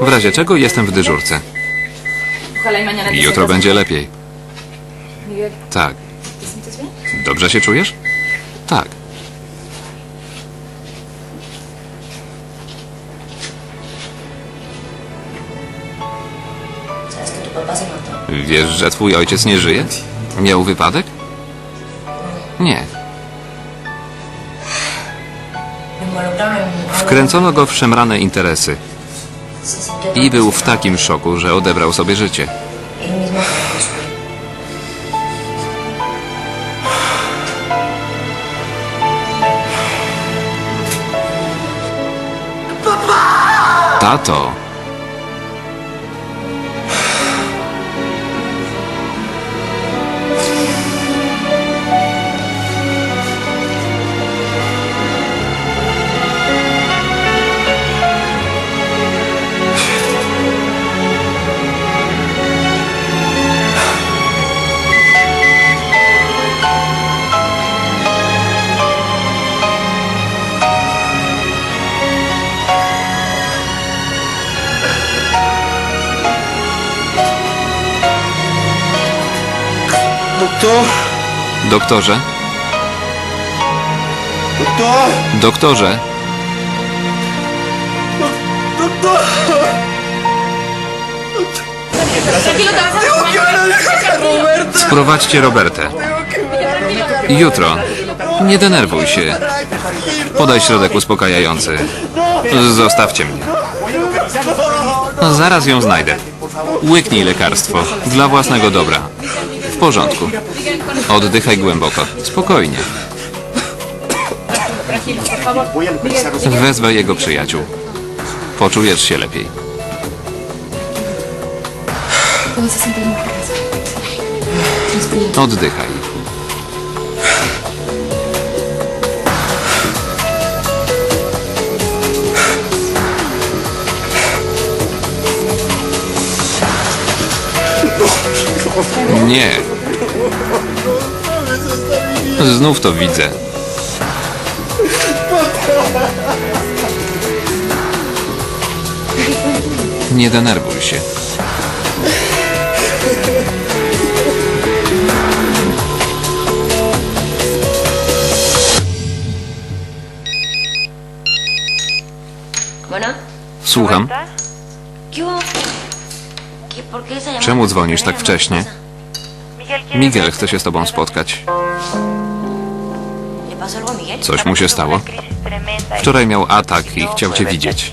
W razie czego jestem w dyżurce. Jutro będzie lepiej. Tak. Dobrze się czujesz? Tak. Wiesz, że twój ojciec nie żyje? Miał wypadek? Nie. Wkręcono go w szemrane interesy i był w takim szoku, że odebrał sobie życie. Tato. Doctor, Doktorze, doctor, doktorze, Roberta. sprowadźcie Robertę. Jutro. Nie denerwuj się. Podaj środek uspokajający. Zostawcie mnie. Zaraz ją znajdę. Łyknij lekarstwo. Dla własnego dobra. Porządku. Oddychaj głęboko. Spokojnie. Wezwę jego przyjaciół. Poczujesz się lepiej. Oddychaj. Nie. Znów to widzę. Nie denerwuj się. Słucham. ¿qué hubo? ¿Qué, ¿Por qué esa llamada Czemu dzwonisz tak wcześnie? Miguel chce się z tobą spotkać. Coś mu się stało? Wczoraj miał atak i chciał cię widzieć.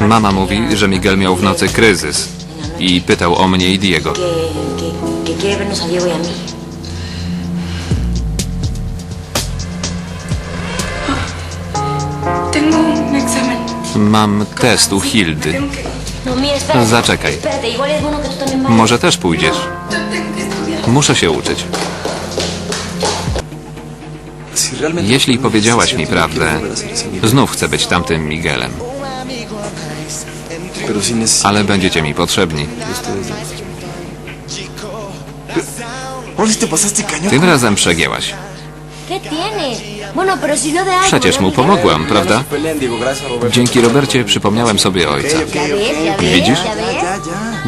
Mama mówi, że Miguel miał w nocy kryzys i pytał o mnie i Diego. Mam test u Hildy. Zaczekaj. Może też pójdziesz? Muszę się uczyć. Jeśli no powiedziałaś mi no prawdę, znów chcę być tamtym Miguelem. Ale będziecie mi potrzebni. Tym razem przegięłaś. Algo. Przecież ¿no, mu pomogłam, prawda? Dzięki Robercie przypomniałem sobie ojca. Widzisz?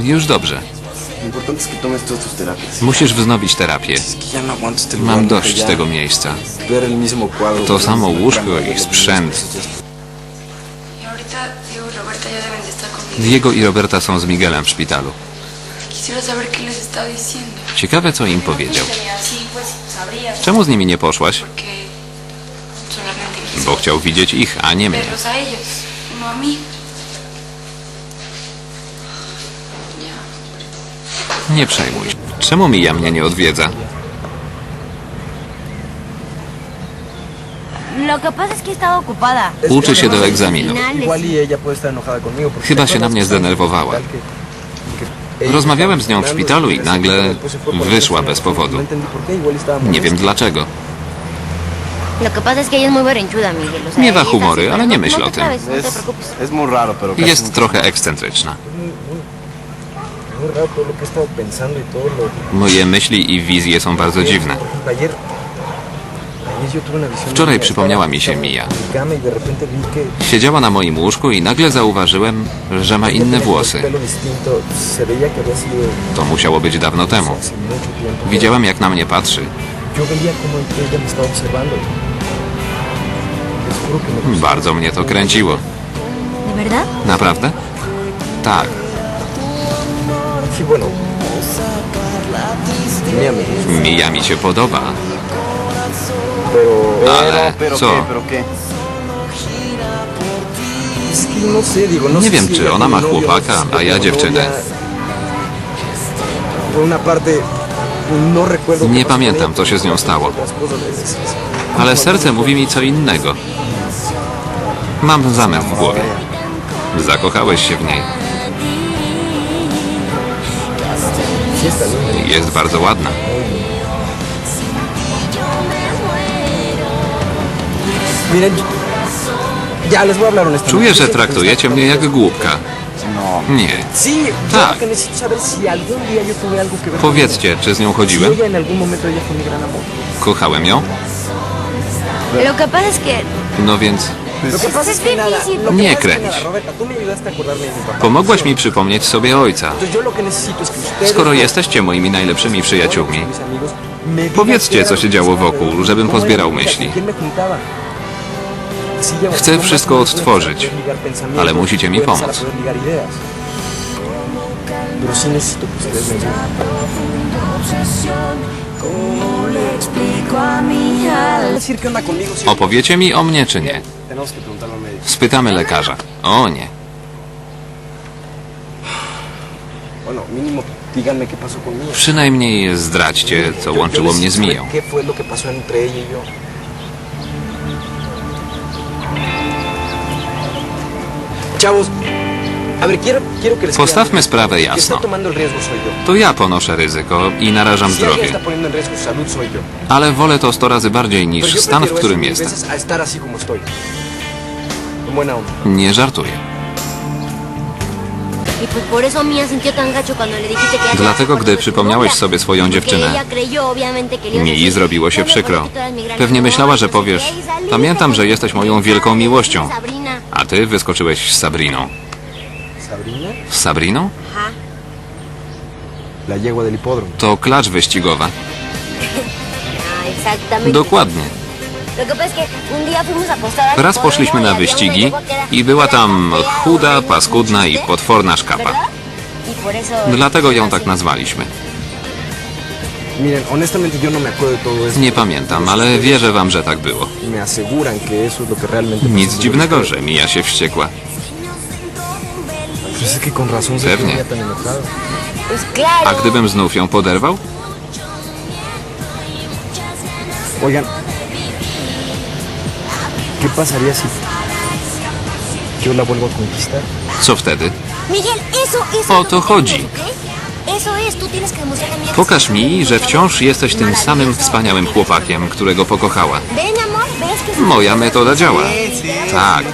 Już dobrze. Lo importante es que tomes todas tus terapias. Musisz wznowić terapię. Mam dość tego miejsca. To samo łóżko i sprzęt. Diego i Roberta są z Miguelem w szpitalu. Ciekawe, co im powiedział. Czemu z nimi nie poszłaś? Bo chciał widzieć ich, a nie mnie. verlos a ellos, no a mí. Ya. Nie przejmuj się. Czemu Mija mnie nie odwiedza? Lo que pasa es que estaba ocupada. Uczy się do egzaminu. Igual y ella puede estar enojada conmigo. porque Chyba ¿te się na mnie zdenerwowała. Rozmawiałem z nią w szpitalu i nagle wyszła bez powodu. No Nie wiem dlaczego. Lo que pasa es que ella es muy berrinchuda, Miguel. O sea, Miewa ella humory, así, ale no- nie no myśl te o tym. No te preocupes. Jest trochę ekscentryczna. Moje myśli i wizje są bardzo dziwne. Wczoraj przypomniała mi się Estaba Mija. en mi cama y Siedziała na moim łóżku i nagle zauważyłem, że ma inne włosy. To musiało być dawno temu. Widziałem, jak na mnie patrzy. Bardzo mnie to kręciło. Naprawdę? Tak. Sí, bueno. Mía me gusta. Mija mi się podoba, ale co? No no Nie wiem, czy ona ma chłopaka, si a ja dziewczynę. no Nie pamiętam, co się z nią stało. ale serce mówi mi co innego. Mam zamęt w głowie. Zakochałeś się w niej. Jest bardzo ładna. Czuję, że traktujecie mnie jak głupka. Nie. Sí, yo Tak. Powiedzcie, czy z nią chodziłem? Kochałem ją? Lo que pasa es que No więc Nie kręć. pomogłaś mi przypomnieć sobie ojca. Skoro jesteście moimi najlepszymi przyjaciółmi, Powiedzcie, co się działo wokół, żebym pozbierał myśli. Chcę wszystko odtworzyć, ale musicie mi pomóc. Opowiecie mi o mnie czy nie? Spytamy lekarza. O nie. Przynajmniej zdradźcie, co łączyło mnie z Miją. saber ¿Qué fue lo que pasó entre ella y Postawmy sprawę jasno. To ja ponoszę ryzyko i narażam zdrowie. Ale wolę to 100 razy bardziej niż stan, w którym jestem. Buena onda. Nie żartuję. Y. Dlatego, gdy przypomniałeś sobie swoją dziewczynę, Mi zrobiło się "No me przykro. Pewnie myślała, że powiesz, qué", y saliste pamiętam, że jesteś moją wielką miłością. A ty wyskoczyłeś z Sabriną. Sabrina, Z Sabriną? To klacz wyścigowa. Ah. Dokładnie. Raz poszliśmy na wyścigi i była tam chuda, paskudna i potworna szkapa. Dlatego ją tak nazwaliśmy. No. Nie pamiętam, ale wierzę wam, że tak było. Nic dziwnego, że Mija się wściekła. Pewnie. A gdybym znów ją poderwał? Oigan, ¿qué pasaría si yo la vuelvo a conquistar? Co wtedy? Miguel, eso, eso O es to chodzi. Pokaż mi, że wciąż jesteś tym samym wspaniałym chłopakiem, którego pokochała. Moja metoda działa. Tak.